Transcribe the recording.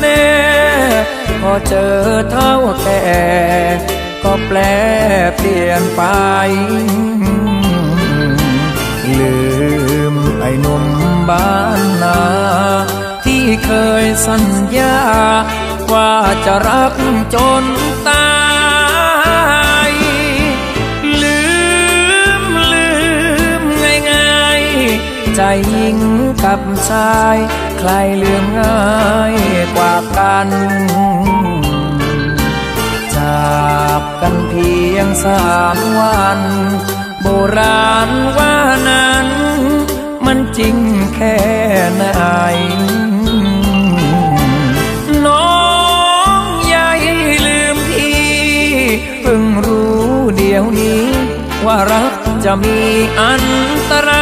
แน่ พอเจอเท่าแก่ก็แปลเปลี่ยนไป ลืมไอ้หนุ่มบ้านนา ที่เคยสัญญา ว่าจะรักจนตายลืมลืมง่ายๆ ใจหญิงกับชาย ใครลืมง่าย จากกันเพียงสามวัน โบราณว่านั้น มันจริงแค่ไหนน้องใหญ่ลืมพี่เพิ่งรู้เดี๋ยวนี้ ว่ารักจะมีอันตรา